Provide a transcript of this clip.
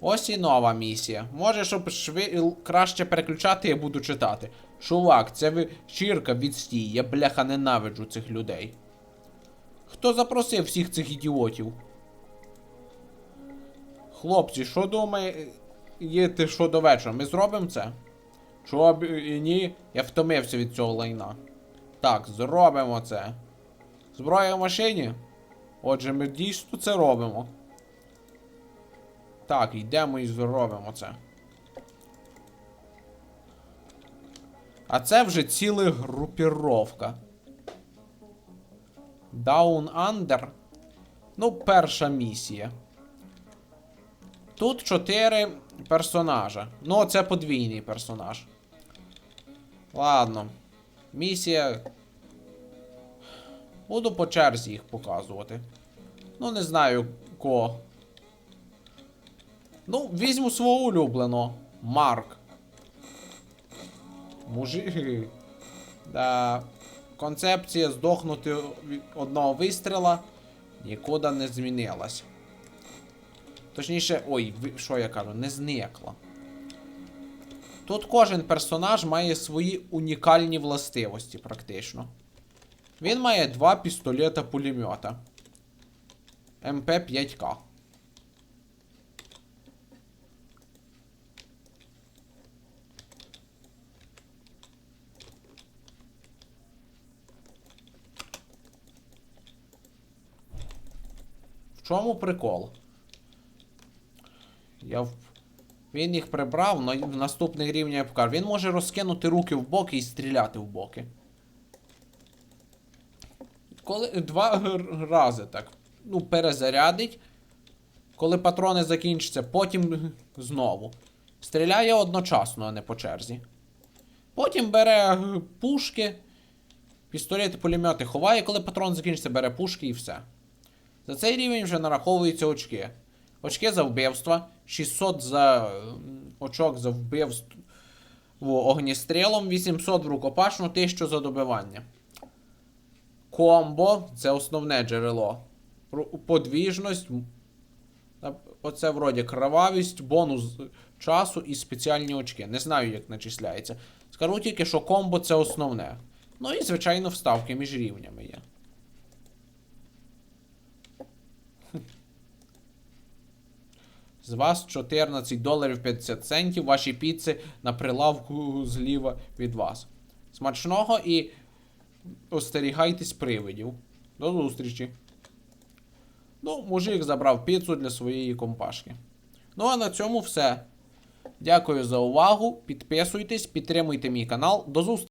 Ось і нова місія. Може, щоб шви... краще переключати, я буду читати. Чувак, це вечірка відстій. Я бляха ненавиджу цих людей. Хто запросив всіх цих ідіотів? Хлопці, що думаєте, що до вечора? Ми зробимо це? Чого б і ні? Я втомився від цього лайна. Так, зробимо це. Зброя в машині? Отже, ми дійсно це робимо. Так, йдемо і зробимо це. А це вже ціла групіровка. Down Under. Ну, перша місія. Тут чотири персонажа. Ну, це подвійний персонаж. Ладно. Місія. Буду по черзі їх показувати. Ну, не знаю кого. Ну, візьму свого улюбленого. Марк. Мужик. Да. Концепція здохнути від одного вистріла нікуди не змінилась. Точніше, ой, що я кажу, не зникла. Тут кожен персонаж має свої унікальні властивості, практично. Він має два пістолета пулемета. МП5К. Чому прикол? Я в... Він їх прибрав, але в наступних рівнях я покажу. Він може розкинути руки в боки і стріляти в боки. Коли два рази так. Ну, перезарядить. Коли патрони закінчаться, потім знову. Стріляє одночасно, а не по черзі. Потім бере е, пушки, пістолети, пулемети ховає, коли патрон закінчиться, бере пушки і все. За цей рівень вже нараховуються очки. Очки за вбивство, 600 за очок за вбивство огністрілом, 800 в рукопашну, 1000 за добивання. Комбо це основне джерело. Подвіжність. Оце вроді кровавість, бонус часу і спеціальні очки. Не знаю, як начисляється. Скажу тільки, що комбо це основне. Ну і, звичайно, вставки між рівнями є. З вас 14 доларів 50 центів ваші піци на прилавку зліва від вас. Смачного і остерігайтесь привидів. До зустрічі. Ну, мужик забрав піцу для своєї компашки. Ну а на цьому все. Дякую за увагу. Підписуйтесь, підтримуйте мій канал. До зустрічі!